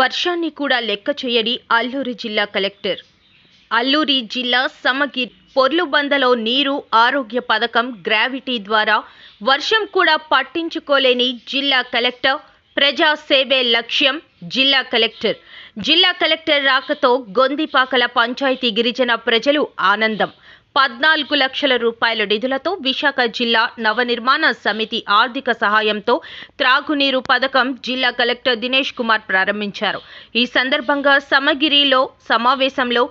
వర్షాన్ని కూడా లెక్క చేయని అల్లూరి జిల్లా కలెక్టర్. అల్లూరి జిల్లా సమగిరి పొర్లుబందలో నీరు ఆరోగ్య పథకం గ్రావిటీ ద్వారా వర్షం కూడా పట్టించుకోలేని జిల్లా కలెక్టర్. ప్రజా సేవే లక్ష్యం జిల్లా కలెక్టర్. జిల్లా కలెక్టర్ రాకతో గొందిపాకల పంచాయతీ గిరిజన ప్రజలు ఆనందం. పద్నాలుగు లక్షల రూపాయల నిధులతో విశాఖ జిల్లా నవనిర్మాణ సమితి ఆర్థిక సహాయంతో త్రాగునీరు పథకం జిల్లా కలెక్టర్ దినేష్ కుమార్ ప్రారంభించారు. ఈ సందర్భంగా సమగిరిలో సమావేశంలో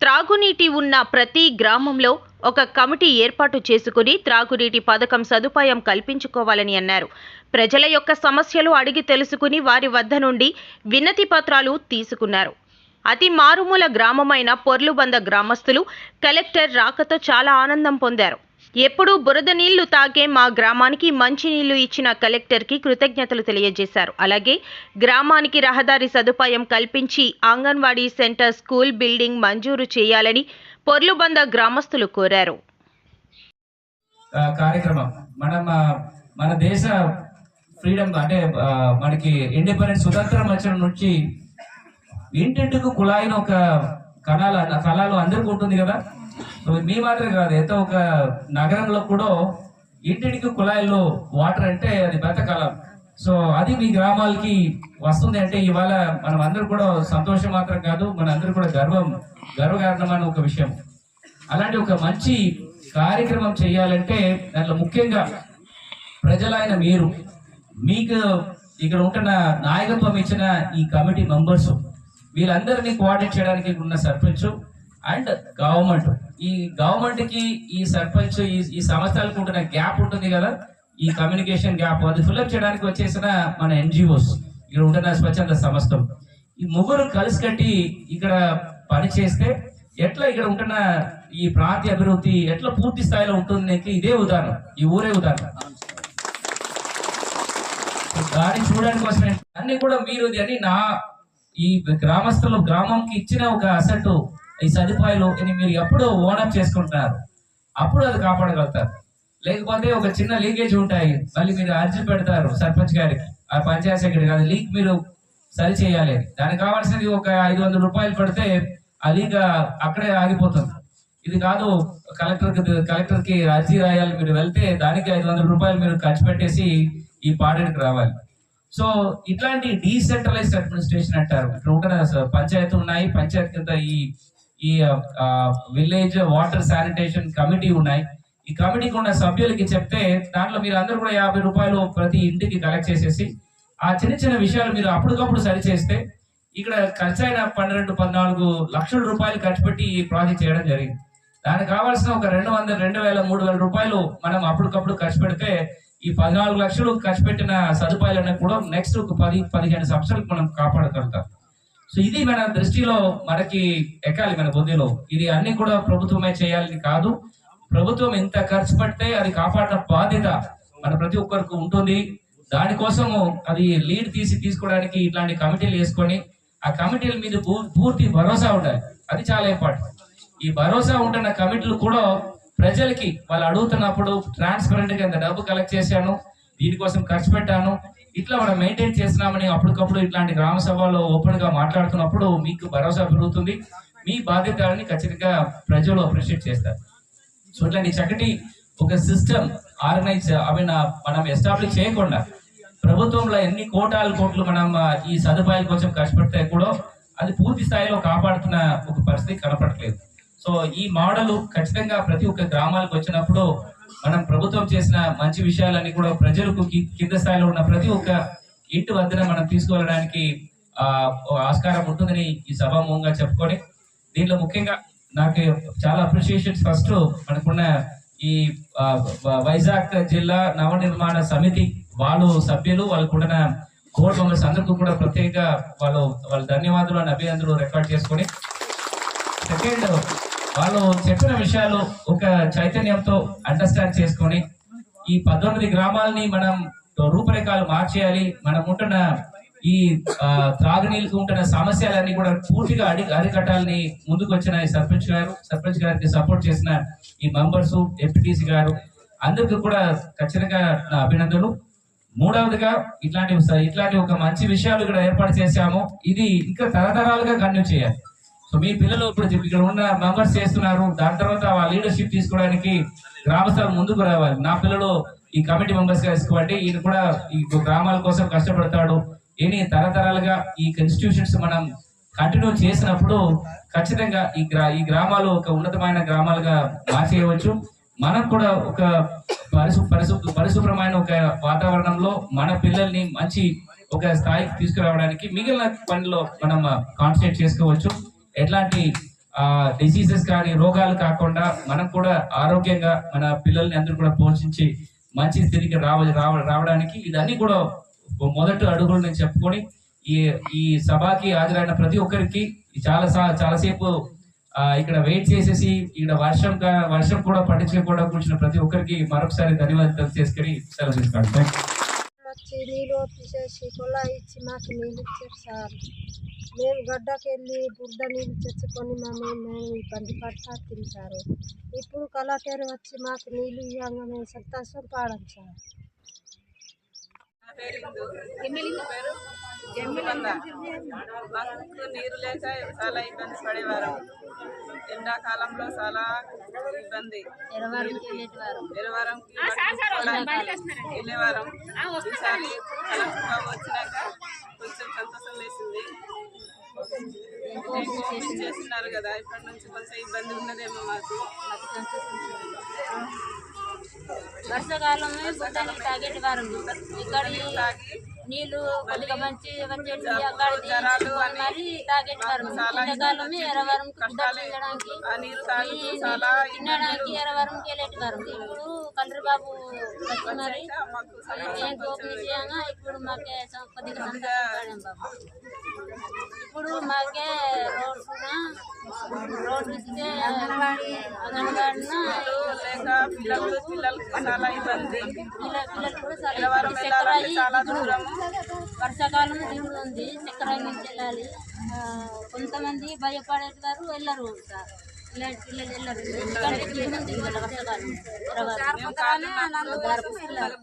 త్రాగునీటి ఉన్న ప్రతి గ్రామంలో ఒక కమిటీ ఏర్పాటు చేసుకుని త్రాగునీటి పథకం సదుపాయం కల్పించుకోవాలని అన్నారు. ప్రజల యొక్క సమస్యలు అడిగి తెలుసుకుని వారి వద్ద నుండి వినతి పత్రాలు తీసుకున్నారు. అతి మారుమూల గ్రామమైన పొర్లుబంద గ్రామస్తులు కలెక్టర్ రాకతో చాలా ఆనందం పొందారు. ఎప్పుడూ బురద నీళ్ళు తాగే మా గ్రామానికి మంచి నీళ్ళు ఇచ్చిన కలెక్టర్కి కృతజ్ఞతలు తెలియజేశారు. అలాగే గ్రామానికి రహదారి సదుపాయం కల్పించి అంగన్వాడీ సెంటర్ స్కూల్ బిల్డింగ్ మంజూరు చేయాలని పొర్లుబంద గ్రామస్తులు కోరారు. కార్యక్రమం మనం మన దేశ ఫ్రీడమ్ అంటే మనకి ఇండిపెండెన్స్ స్వతంత్రం వచ్చిన నుంచి ఇంటింటికి కుళాయిన ఒక కణాలు కళాలు అందరికీ ఉంటుంది కదా? మీ మాత్రమే కాదు ఎంత ఒక నగరంలో కూడా ఇంటింటికి కుళాయిల్లో వాటర్ అంటే అది బతకాలం సో అది మీ గ్రామాలకి వస్తుంది అంటే ఇవాళ మనం అందరూ కూడా సంతోషం మాత్రం కాదు మన అందరూ కూడా గర్వం గర్వకారణమైన ఒక విషయం. అలాంటి ఒక మంచి కార్యక్రమం చేయాలంటే దాంట్లో ముఖ్యంగా ప్రజలైన మీరు మీకు ఇక్కడ ఉంటున్న నాయకత్వం ఇచ్చిన ఈ కమిటీ మెంబర్స్ వీళ్ళందరినీ కోఆర్డినేట్ చేయడానికి ఉన్న సర్పంచ్ అండ్ గవర్నమెంట్ ఈ గవర్నమెంట్కి ఈ సర్పంచ్ ఈ సంస్థలకు ఉంటున్న గ్యాప్ ఉంటుంది కదా. ఈ కమ్యూనికేషన్ గ్యాప్ అది ఫిల్అప్ చేయడానికి వచ్చేసిన మన ఎన్జిఓస్ ఇక్కడ ఉంటున్న స్వచ్ఛంద సంస్థలు ఈ ముగ్గురు కలిసి కట్టి ఇక్కడ పని చేస్తే ఎట్లా ఇక్కడ ఉంటున్న ఈ ప్రాంతీయ అభివృద్ధి ఎట్లా పూర్తి స్థాయిలో ఉంటుంది ఇదే ఉదాహరణ. ఈ ఊరే ఉదాహరణ. దాన్ని చూడడానికి కోసమే అన్ని కూడా మీరు అని నా ఈ గ్రామస్తులు గ్రామంకి ఇచ్చిన ఒక అసెట్ ఈ సదుపాయాలు ఇది మీరు ఎప్పుడు ఓనప్ చేసుకుంటున్నారు. అప్పుడు అది కాపాడగలుగుతారు. లేకపోతే ఒక చిన్న లీకేజ్ ఉంటాయి. మళ్ళీ మీరు అర్జీ పెడతారు సర్పంచ్ గారికి. ఆ పంచాయత్ సెక్రటరీ అది లీక్ మీరు సరి చేయాలి. దానికి కావాల్సింది ఒక ఐదు వందల రూపాయలు పెడితే ఆ లీక్ అక్కడే ఆగిపోతుంది. ఇది కాదు కలెక్టర్ కలెక్టర్కి అర్జీ రాయాలి మీరు వెళ్తే దానికి ఐదు వందల రూపాయలు మీరు ఖర్చు పెట్టేసి ఈ పాడేకి రావాలి. సో ఇట్లాంటి డీసెంట్రలైజ్డ్ అడ్మినిస్ట్రేషన్ అంటారు. ఇక్కడ ఉంటున్న పంచాయతీ ఉన్నాయి పంచాయతీ కింద ఈ ఈ విలేజ్ వాటర్ శానిటేషన్ కమిటీ ఉన్నాయి. ఈ కమిటీకి ఉన్న సభ్యులకి చెప్తే దాంట్లో మీరు అందరూ కూడా యాభై రూపాయలు ప్రతి ఇంటికి కలెక్ట్ చేసేసి ఆ చిన్న చిన్న విషయాలు మీరు అప్పటికప్పుడు సరి చేస్తే ఇక్కడ ఖర్చు అయిన పన్నెండు పద్నాలుగు లక్షల రూపాయలు ఖర్చు పెట్టి ఈ ప్రాజెక్ట్ చేయడం జరిగింది. దానికి కావాల్సిన ఒక రెండు వందల రెండు వేల మూడు వేల రూపాయలు మనం అప్పటికప్పుడు ఖర్చు పెడితే ఈ పద్నాలుగు లక్షలు ఖర్చు పెట్టిన సదుపాయాలన్నీ కూడా నెక్స్ట్ ఒక పది పదిహేను సంవత్సరాలకు మనం కాపాడగలుగుతాం. సో ఇది మన దృష్టిలో మనకి ఎక్కాలి మన బుద్ధిలో. ఇది అన్ని కూడా ప్రభుత్వమే చేయాలని కాదు. ప్రభుత్వం ఎంత ఖర్చు పెడితే అది కాపాడిన బాధ్యత మన ప్రతి ఒక్కరికి ఉంటుంది. దానికోసము అది లీడ్ తీసి తీసుకోవడానికి ఇట్లాంటి కమిటీలు వేసుకొని ఆ కమిటీల మీద పూ- పూర్తి భరోసా ఉండాలి. అది చాలా ఇంపార్టెంట్ ఈ భరోసా ఉంటున్న కమిటీలు కూడా ప్రజలకి వాళ్ళు అడుగుతున్నప్పుడు ట్రాన్స్పరెంట్గా ఇంత డబ్బు కలెక్ట్ చేశాను దీనికోసం ఖర్చు పెట్టాను ఇట్లా మనం మెయింటైన్ చేస్తున్నామని అప్పటికప్పుడు ఇట్లాంటి గ్రామ సభలో ఓపెన్గా మాట్లాడుతున్నప్పుడు మీకు భరోసా పెరుగుతుంది. మీ బాధ్యతలని ఖచ్చితంగా ప్రజలు అప్రిషియేట్ చేస్తారు. సో ఇట్లాంటి చక్కటి ఒక సిస్టమ్ ఆర్గనైజ్ ఐ మీన్ మనం ఎస్టాబ్లిష్ చేయకుండా ప్రభుత్వంలో ఎన్ని కోటాలు కోట్లు మనం ఈ సదుపాయాల కోసం ఖర్చు పెడితే కూడా అది పూర్తి స్థాయిలో కాపాడుతున్న ఒక పరిస్థితి కనపడట్లేదు. సో ఈ మోడల్ ఖచ్చితంగా ప్రతి ఒక్క గ్రామాలకు వచ్చినప్పుడు మనం ప్రభుత్వం చేసిన మంచి విషయాలన్నీ కూడా ప్రజలకు కింద స్థాయిలో ఉన్న ప్రతి ఒక్క ఇంటి వద్దన మనం తీసుకువెళ్ళడానికి ఆస్కారం ఉంటుందని ఈ సభాముఖంగా చెప్పుకొని దీనిలో ముఖ్యంగా నాకు చాలా అప్రిషియేషన్ ఫస్ట్ మనకున్న ఈ వైజాగ్ జిల్లా నవనిర్మాణ సమితి వాళ్ళు సభ్యులు వాళ్ళకున్న కోర్టు మెంబర్స్ అందరికీ కూడా ప్రత్యేకంగా వాళ్ళు వాళ్ళ ధన్యవాదాలు అని అభినందనలు రికార్డ్ చేసుకొని సెకండ్ వాళ్ళు చెప్పిన విషయాలు ఒక చైతన్యంతో అండర్స్టాండ్ చేసుకొని ఈ పద్దెనిమిది గ్రామాలని మనం రూపురేఖలు మార్చేయాలి. మనం ఉంటున్న ఈ త్రాగునీళ్ళకు త్రాగునీళ్ళకి ఉంటున్న సమస్యలన్నీ కూడా పూర్తిగా అడి అరికట్టాలని ముందుకు వచ్చిన ఈ సర్పంచ్ గారు సర్పంచ్ గారికి సపోర్ట్ చేసిన ఈ మెంబర్స్ ఎంపీటీసీ గారు అందరికీ కూడా ఖచ్చితంగా నా అభినందనలు. మూడవదిగా ఇట్లాంటి ఇట్లాంటి ఒక మంచి విషయాలు ఇక్కడ ఏర్పాటు చేశాము. ఇది ఇంకా తరతరాలుగా కంటిన్యూ చేయాలి. సో మీ పిల్లలు ఇప్పుడు ఇక్కడ ఉన్న మెంబర్స్ చేస్తున్నారు. దాని తర్వాత ఆ లీడర్షిప్ తీసుకోవడానికి గ్రామస్తులు ముందుకు రావాలి. నా పిల్లలు ఈ కమిటీ మెంబర్స్గా తీసుకోండి ఈయన కూడా ఈ గ్రామాల కోసం కష్టపడతాడు. ఇని తరతరాలుగా ఈ ఇన్స్టిట్యూషన్స్ మనం కంటిన్యూ చేసినప్పుడు ఖచ్చితంగా ఈ గ్రా ఈ గ్రామాలు ఒక ఉన్నతమైన గ్రామాలుగా మార్చేయవచ్చు. మనం కూడా ఒక పరిశు పరిశు పరిశుభ్రమైన ఒక వాతావరణంలో మన పిల్లల్ని మంచి ఒక స్థాయికి తీసుకురావడానికి మిగిలిన పనిలో మనం కాన్సన్ట్రేట్ చేసుకోవచ్చు. ఎట్లాంటి డిసీజెస్ కానీ రోగాలు కాకుండా మనం కూడా ఆరోగ్యంగా మన పిల్లల్ని అందరూ కూడా పోషించి మంచి స్థితికి రావ రావ- రావడానికి ఇదన్నీ కూడా మొదటి అడుగులు నేను చెప్పుకొని ఈ ఈ సభకి హాజరైన ప్రతి ఒక్కరికి చాలా సా- చాలాసేపు ఇక్కడ వెయిట్ చేసేసి ఇక్కడ వర్షం వర్షం కూడా పట్టించకుండా కూర్చున్న ప్రతి ఒక్కరికి మరొకసారి ధన్యవాదాలు చేసుకుని సెలవు తీసుకుంటాను. థ్యాంక్ నీళ్ళు తీసేసి కుళాయి ఇచ్చి మాకు నీళ్ళు ఇచ్చారు సార్ మేము గడ్డకెళ్ళి బుడ్డ నీళ్ళు తెచ్చుకొని మమ్మల్ని మేము ఇబ్బంది పడతా తింటారు. ఇప్పుడు కళాకేరు వచ్చి మాకు నీళ్ళు ఇవ్వంగా మేము సంతోషం పాడం సార్ మాకు నీరు లేక చాలా ఇబ్బంది పడేవారు. ఎండాకాలంలో చాలా ఇబ్బంది. ఎరవరం వెళ్ళేవారం. ఈసారి వచ్చినాక కొంచెం సంతోషం వేసింది. చేస్తున్నారు కదా ఇప్పటి నుంచి కొంచెం ఇబ్బంది ఉన్నదేమో మాకు. వర్షాకాలమే బుడ్డని తాగేటి వారం ఇక్కడ నీళ్ళు కొద్దిగా మంచి అన్ని మరి తాగేటి వారం చాలా ఎండాకాలమే ఎరవరం తినడానికి తినడానికి ఎరవరంకి వెళ్ళేటి వారం ఇప్పుడు కలరి బాబు మరి మేము ఓపెన్ చేయగా ఇప్పుడు మాకే కొద్దిగా సంతోషపడాం బాబు. ఇప్పుడు మాకే రోడ్స్ రోడ్లు ఇస్తే అంగన్వాడీ అంగన్వాడిన పిల్లలు పిల్లలకి చాలా ఇబ్బంది. పిల్లవారం వెళ్ళాలంటే చాలా దూరము వర్షాకాలం దిగుడు ఉంది. చక్కెర నుంచి వెళ్ళాలి. ఆ, కొంతమంది భయపడేటారు వెళ్ళరు సార్ ఇలాంటి పిల్లలు వెళ్ళరు. వర్షాకాలం.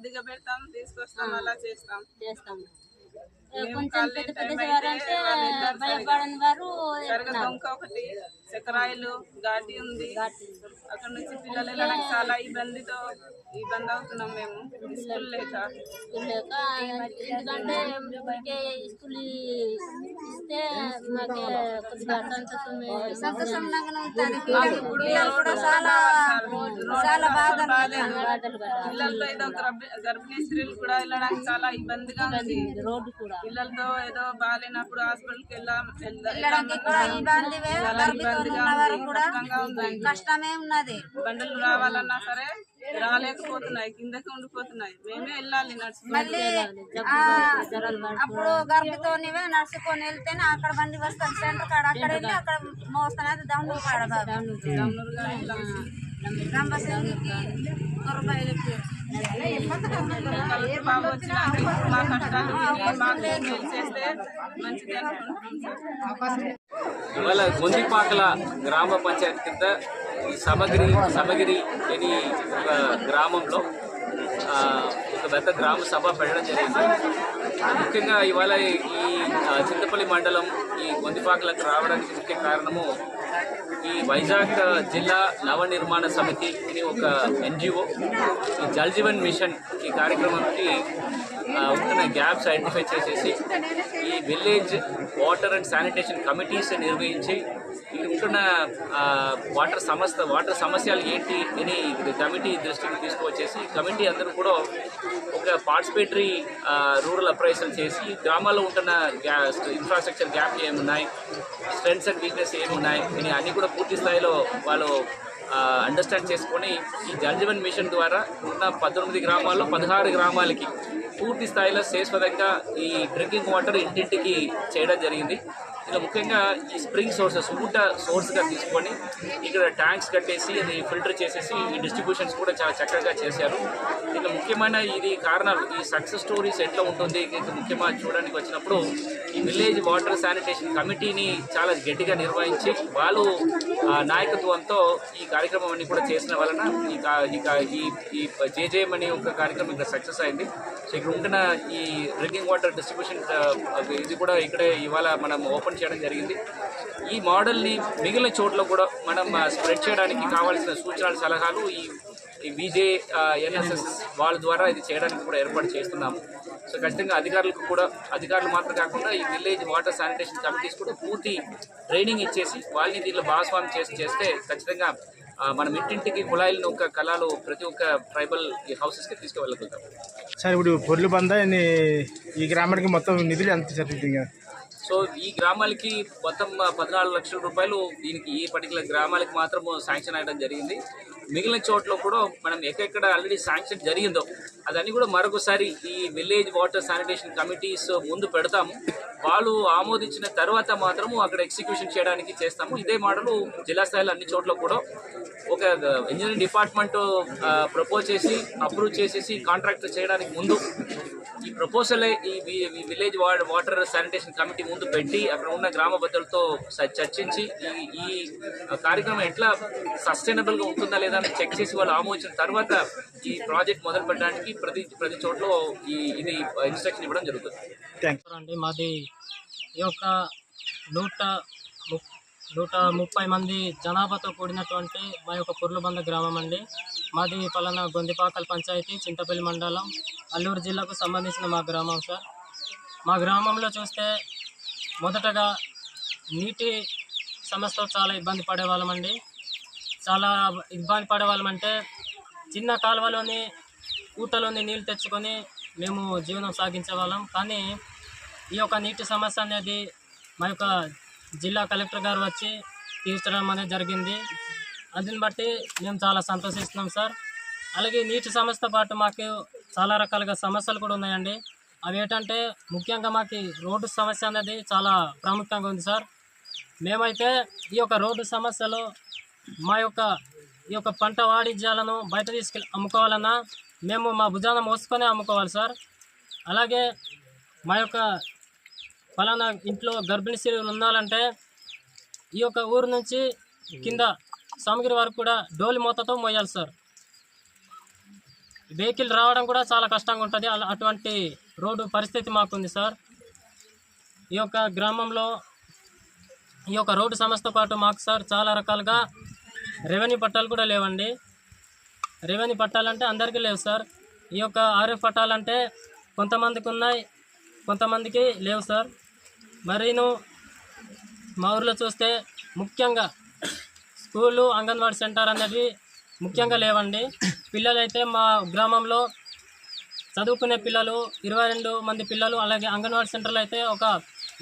దిగబెడతాం తీసుకొస్తాం అలా చేస్తాం. చేస్తాము ఏ, కొంచెం పెద్ద పెద్ద వారంటే భయపడని వారు ఒకటి చక్రాయిలు ఘాటి ఉంది. అక్కడ నుంచి పిల్లలు వెళ్ళడానికి చాలా ఇబ్బందితో ఇబ్బంది అవుతున్నాం మేము స్కూల్ లేక లేక ఎందుకంటే ఊరికే స్కూల్ ఇస్తే మాకే కొద్దిగా సంతోషం ఇప్పుడు కూడా చాలా చాలా బాధలు బాధలు కదా పిల్లలతో ఏదో గర్భ- గర్భిణీ స్త్రీలు కూడా వెళ్ళడానికి చాలా ఇబ్బందిగా ఉంది రోడ్డు కూడా పిల్లలతో ఏదో బాగాలేనప్పుడు హాస్పిటల్కి వెళ్ళాం వెళ్ళడానికి కూడా ఇబ్బందివే చాలా ఇబ్బందిగా ఉంది కష్టంగా ఉంది కష్టమే ఉన్నది బండలు రావాలన్నా సరే రాలేకపోతున్నాయి కిందకి ఉండిపోతున్నాయి. మేమే వెళ్ళాలి ఆ, అప్పుడు గర్భితోనివే నడుచుకొని వెళ్తేనే అక్కడ బండి వస్తుంది సెంటర్ కాడ. అక్కడ వెళ్ళి అక్కడ మోస్తానది దమ్ము కాడ బాబు. దమ్ములుగా వెళ్ళాం. మా కష్టాలు చేస్తే మంచిది ఇవాళ గొందిపాకల గ్రామ పంచాయతీ కింద సమగిరి సమగిరి అని ఒక గ్రామంలో ఒక పెద్ద గ్రామ సభ పెట్టడం జరిగింది ముఖ్యంగా ఇవాళ ఈ చింతపల్లి మండలం ఈ గొందిపాకలకు రావడానికి ముఖ్య కారణము ఈ వైజాగ్ జిల్లా నవనిర్మాణ సమితి అని ఒక ఎన్జిఓ ఈ జల్ జీవన్ మిషన్ ఈ కార్యక్రమానికి ఉంటున్న గ్యాప్స్ ఐడెంటిఫై చేసేసి ఈ village water and sanitation committees నిర్వహించి ఇక్కడ ఉంటున్న వాటర్ సమస్య వాటర్ సమస్యలు ఏంటి అని కమిటీ దృష్టికి తీసుకువచ్చేసి కమిటీ అందరూ కూడా ఒక పార్టిసిపేటరీ రూరల్ అప్రైజల్ చేసి గ్రామాల్లో ఉంటున్న గ్యా ఇన్ఫ్రాస్ట్రక్చర్ గ్యాప్ ఏమున్నాయి స్ట్రెంగ్స్ అండ్ వీక్నెస్ ఏమున్నాయి అని అన్ని కూడా పూర్తి స్థాయిలో వాళ్ళు అండర్స్టాండ్ చేసుకొని ఈ జల్జీవన్ మిషన్ ద్వారా ఉన్న పద్దెనిమిది గ్రామాల్లో పదహారు గ్రామాలకి పూర్తి స్థాయిలో శాశ్వతంగా ఈ డ్రింకింగ్ వాటర్ ఇంటింటికి చేయడం జరిగింది. ఇలా ముఖ్యంగా ఈ స్ప్రింగ్ సోర్సెస్ ఊట సోర్స్గా తీసుకొని ఇక్కడ ట్యాంక్స్ కట్టేసి అది ఫిల్టర్ చేసేసి ఈ డిస్ట్రిబ్యూషన్స్ కూడా చాలా చక్కగా చేశారు. ఇంకా ముఖ్యమైన ఇది కారణాలు ఈ సక్సెస్ స్టోరీస్ ఎట్లా ఉంటుంది ఇంకా ముఖ్యమైన చూడడానికి వచ్చినప్పుడు ఈ విలేజ్ వాటర్ శానిటేషన్ కమిటీని చాలా గట్టిగా నిర్వహించి వాళ్ళు నాయకత్వంతో ఈ కార్యక్రమం అన్ని కూడా చేసిన వలన ఈ ఈ ఈ ఈ జేజేఎం అనే ఒక కార్యక్రమం ఇక్కడ సక్సెస్ అయింది. సో ఇక్కడ ఉంటున్న ఈ డ్రింకింగ్ వాటర్ డిస్ట్రిబ్యూషన్ ఇది కూడా ఇక్కడే ఇవాళ మనం ఓపెన్ చేయడం జరిగింది. ఈ మోడల్ని మిగిలిన చోట్ల కూడా మనం స్ప్రెడ్ చేయడానికి కావాల్సిన సూచనలు సలహాలు ఈ ఈ బీజే ఎన్ఎస్ఎస్ వాళ్ళ ద్వారా ఇది చేయడానికి కూడా ఏర్పాటు చేస్తున్నాము. సో ఖచ్చితంగా అధికారులకు కూడా అధికారులు మాత్రం కాకుండా ఈ విలేజ్ వాటర్ శానిటేషన్ కమిటీస్ కూడా పూర్తి ట్రైనింగ్ ఇచ్చేసి వాళ్ళని దీనిలో భాగస్వామ్యం చేసి చేస్తే ఖచ్చితంగా మనం ఇంటింటికి కుళాయిలను ఒక కళలు ప్రతి ఒక్క ట్రైబల్ హౌసెస్కి తీసుకువెళ్ళగలుగుతాం. సార్ ఇప్పుడు పొర్లు బంద ఈ గ్రామానికి మొత్తం నిధులు ఎంత జరుగుతుంది? సో ఈ గ్రామాలకి మొత్తం పద్నాలుగు లక్షల రూపాయలు దీనికి ఈ పర్టికులర్ గ్రామాలకి మాత్రము శాంక్షన్ అయ్యడం జరిగింది. మిగిలిన చోట్ల కూడా మనం ఎక్కడెక్కడ ఆల్రెడీ శాంక్షన్ జరిగిందో అదన్నీ కూడా మరొకసారి ఈ విలేజ్ వాటర్ శానిటేషన్ కమిటీస్ ముందు పెడతాము. వాళ్ళు ఆమోదించిన తర్వాత మాత్రము అక్కడ ఎగ్జిక్యూషన్ చేయడానికి చేస్తాము. ఇదే మోడల్ జిల్లా స్థాయిలో అన్ని చోట్ల కూడా ఒక ఇంజనీరింగ్ డిపార్ట్మెంట్ ప్రపోజ్ చేసి అప్రూవ్ చేసేసి కాంట్రాక్ట్ చేయడానికి ముందు ఈ ప్రపోజల్ ఈ విలేజ్ వాటర్ శానిటేషన్ కమిటీ ముందు పెట్టి అక్కడ ఉన్న గ్రామ పెద్దలతో చర్చించి ఈ ఈ కార్యక్రమం ఎట్లా సస్టైనబుల్గా ఉంటుందా లేదా అని చెక్ చేసి వాళ్ళు ఆమోదించిన తర్వాత ఈ ప్రాజెక్ట్ మొదలు పెట్టడానికి ప్రతి ప్రతి చోట్ల ఈ ఇది ఇన్స్ట్రక్షన్ ఇవ్వడం జరుగుతుంది. థ్యాంక్ అండి మాది ఈ యొక్క నూట నూట ముప్పై మంది జనాభాతో కూడినటువంటి మా యొక్క పుర్లబంద గ్రామం అండి. మాది పలానా గొందిపాకల్ పంచాయతీ చింతపల్లి మండలం అల్లూరు జిల్లాకు సంబంధించిన మా గ్రామం సార్. మా గ్రామంలో చూస్తే మొదటగా నీటి సమస్యతో చాలా ఇబ్బంది పడేవాళ్ళమండి చాలా ఇబ్బంది పడేవాళ్ళమంటే చిన్న కాలువలోని ఊటలోని నీళ్ళు తెచ్చుకొని మేము జీవనం సాగించే వాళ్ళం కానీ ఈ యొక్క నీటి సమస్య అనేది మా యొక్క జిల్లా కలెక్టర్ గారు వచ్చి తీర్చడం అనేది జరిగింది. అందుని బట్టి మేము చాలా సంతోషిస్తున్నాం సార్. అలాగే నీటి సమస్యతో పాటు మాకు చాలా రకాలుగా సమస్యలు కూడా ఉన్నాయండి. అవి ఏంటంటే ముఖ్యంగా మాకు రోడ్డు సమస్య అనేది చాలా ప్రాముఖ్యంగా ఉంది సార్. మేమైతే ఈ యొక్క రోడ్డు సమస్యలో మా యొక్క ఈ యొక్క పంట వాణిజ్యాలను బయట తీసుకెళ్ళి అమ్ముకోవాలన్నా మేము మా భుజాన మోసుకొని అమ్ముకోవాలి సార్. అలాగే మా యొక్క ఫలానా ఇంట్లో గర్భిణీ స్త్రీలు ఉండాలంటే ఈ యొక్క ఊరు నుంచి కింద సామగిరి వరకు కూడా డోలి మూతతో మోయాలి సార్. వెహికల్ రావడం కూడా చాలా కష్టంగా ఉంటుంది. అలా అటువంటి రోడ్డు పరిస్థితి మాకుంది సార్. ఈ యొక్క గ్రామంలో ఈ యొక్క రోడ్డు సమస్యతో పాటు మాకు సార్ చాలా రకాలుగా రెవెన్యూ పట్టాలు కూడా లేవండి. రెవెన్యూ పట్టాలంటే అందరికీ లేవు సార్. ఈ యొక్క ఆర్ఎఫ్ పట్టాలంటే కొంతమందికి ఉన్నాయి కొంతమందికి లేవు సార్. మరీను మా ఊర్లో చూస్తే ముఖ్యంగా స్కూలు అంగన్వాడీ సెంటర్ అనేది ముఖ్యంగా లేవండి. పిల్లలైతే మా గ్రామంలో చదువుకునే పిల్లలు ఇరవై రెండు మంది పిల్లలు అలాగే అంగన్వాడీ సెంటర్లో అయితే ఒక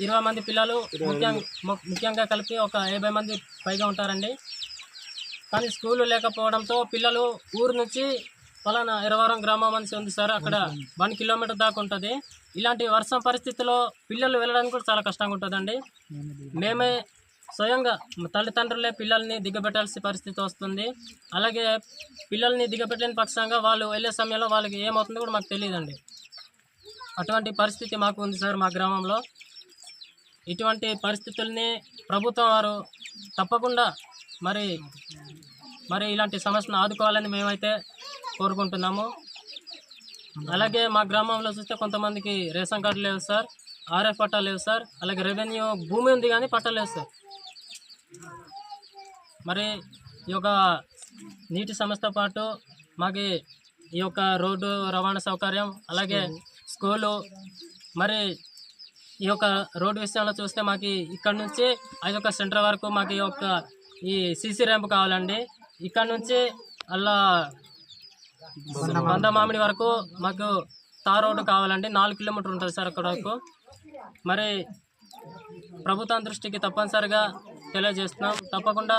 ఇరవై మంది పిల్లలు ముఖ్యంగా ముఖ్యంగా కలిపి ఒక యాభై మంది పైగా ఉంటారండి. కానీ స్కూలు లేకపోవడంతో పిల్లలు ఊరు నుంచి ఫలానా ఇరవరం గ్రామం అని ఉంది సార్. అక్కడ వన్ కిలోమీటర్ దాకా ఉంటుంది. ఇలాంటి వర్షం పరిస్థితిలో పిల్లలు వెళ్ళడానికి కూడా చాలా కష్టంగా ఉంటుందండి. మేమే స్వయంగా తల్లిదండ్రులే పిల్లల్ని దిగబెట్టాల్సిన పరిస్థితి వస్తుంది. అలాగే పిల్లల్ని దిగబెట్టిన పక్షంగా వాళ్ళు వెళ్ళే సమయంలో వాళ్ళకి ఏమవుతుందో కూడా మాకు తెలియదండి. అటువంటి పరిస్థితి మాకు ఉంది సార్ మా గ్రామంలో. ఇటువంటి పరిస్థితుల్ని ప్రభుత్వం వారు తప్పకుండా మరి మరి ఇలాంటి సమస్యను ఆదుకోవాలని మేమైతే కోరుకుంటున్నాము. అలాగే మా గ్రామంలో చూస్తే కొంతమందికి రేషన్ కార్డు లేవు సార్ ఆర్ఎఫ్ పట్టా లేవు సార్ అలాగే రెవెన్యూ భూమి ఉంది కానీ పట్టా లేదు సార్. మరి ఈ యొక్క నీటి సమస్యతో పాటు మాకు ఈ యొక్క రోడ్డు రవాణా సౌకర్యం అలాగే స్కూలు మరి ఈ యొక్క రోడ్డు విషయంలో చూస్తే మాకు ఇక్కడ నుంచి ఐదు సెంటర్ వరకు మాకు ఈ యొక్క ఈ సీసీ ర్యాంప్ కావాలండి. ఇక్కడ నుంచి అలా బంద మామిడి వరకు మాకు తార్ రోడ్డు కావాలండి నాలుగు కిలోమీటర్ ఉంటుంది సార్ అక్కడ వరకు. మరి ప్రభుత్వం దృష్టికి తప్పనిసరిగా తెలియజేస్తున్నాం. తప్పకుండా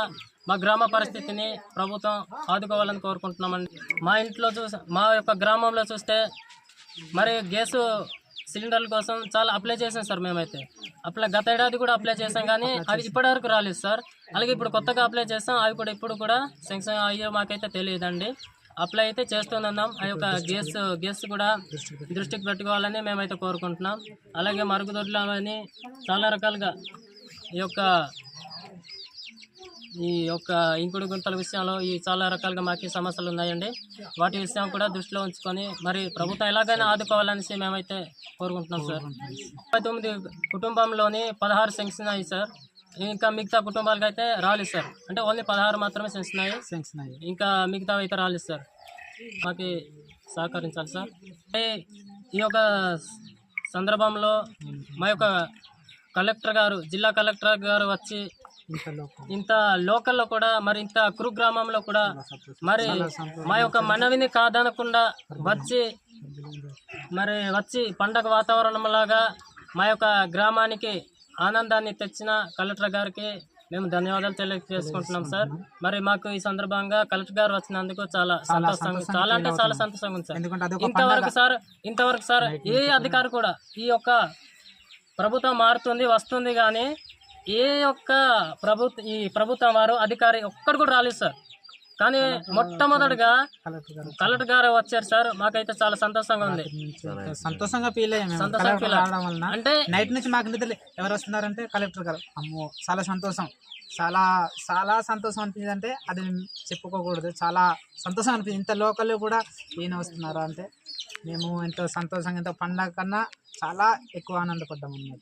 మా గ్రామ పరిస్థితిని ప్రభుత్వం ఆదుకోవాలని కోరుకుంటున్నామండి. మా ఇంట్లో చూసి మా యొక్క గ్రామంలో చూస్తే మరి గ్యాసు సిలిండర్ల కోసం చాలా అప్లై చేసాం సార్ మేమైతే. అప్లై గత ఏడాది కూడా అప్లై చేసాం కానీ అవి ఇప్పటివరకు రాలేదు సార్. అలాగే ఇప్పుడు కొత్తగా అప్లై చేస్తాం అవి కూడా ఇప్పుడు కూడా శాంక్షన్ అయ్యో మాకైతే తెలియదండి. అప్లై అయితే చేస్తున్నాం ఆ యొక్క గ్యాస్ గ్యాస్ కూడా దృష్టికి పెట్టుకోవాలని మేమైతే కోరుకుంటున్నాం. అలాగే మరుగుదొడ్లు అవన్నీ చాలా రకాలుగా ఈ యొక్క ఈ యొక్క ఇంకుడు గుంతల విషయంలో ఈ చాలా రకాలుగా మాకు సమస్యలు ఉన్నాయండి. వాటి విషయం కూడా దృష్టిలో ఉంచుకొని మరి ప్రభుత్వం ఎలాగైనా ఆదుకోవాలనేసి మేమైతే కోరుకుంటున్నాం సార్. ముప్పై తొమ్మిది కుటుంబంలోని పదహారు అయ్యి సార్. ఇంకా మిగతా కుటుంబాలకు అయితే రాలేదు సార్. అంటే ఓన్లీ పదహారు మాత్రమే శాంక్షన్ అయ్యి అయ్యి ఇంకా మిగతా అయితే రాలేదు సార్. మాకు సహకరించాలి సార్. అంటే ఈ యొక్క సందర్భంలో మా యొక్క కలెక్టర్ గారు జిల్లా కలెక్టర్ గారు వచ్చి ఇంత లోకల్లో కూడా మరి ఇంత కురు గ్రామంలో కూడా మరి మా యొక్క మనవిని కాదనకుండా వచ్చి మరి వచ్చి పండగ వాతావరణం లాగా మా యొక్క గ్రామానికి ఆనందాన్ని తెచ్చిన కలెక్టర్ గారికి మేము ధన్యవాదాలు తెలియజేసుకుంటున్నాం సార్. మరి మాకు ఈ సందర్భంగా కలెక్టర్ గారు వచ్చినందుకు చాలా సంతోషంగా చాలా అంటే చాలా సంతోషంగా ఉంది సార్. ఇంతవరకు సార్ ఇంతవరకు సార్ ఏ అధికారి కూడా ఈ యొక్క ప్రభుత్వం మారుతుంది వస్తుంది కానీ ఏ యొక్క ప్రభుత్వ ఈ ప్రభుత్వం వారు అధికారి ఒక్కడు కూడా రాలేదు సార్. కానీ మొట్టమొదటిగా కలెక్టర్ గారు వచ్చారు సార్. మాకైతే చాలా సంతోషంగా ఉంది. సంతోషంగా ఫీల్ అయ్యాం. అంటే నైట్ నుంచి మాకు నిద్ర ఎవరు వస్తున్నారంటే కలెక్టర్ గారు. అమ్మో చాలా సంతోషం. చాలా చాలా సంతోషం అనిపించింది అంటే అది చెప్పుకోకూడదు. చాలా సంతోషం అనిపించింది. ఇంత లోకల్లో కూడా ఈయన వస్తున్నారు అంటే మేము ఎంతో సంతోషంగా ఎంతో పండగ కన్నా చాలా ఎక్కువ ఆనందపడ్డాం అనమాట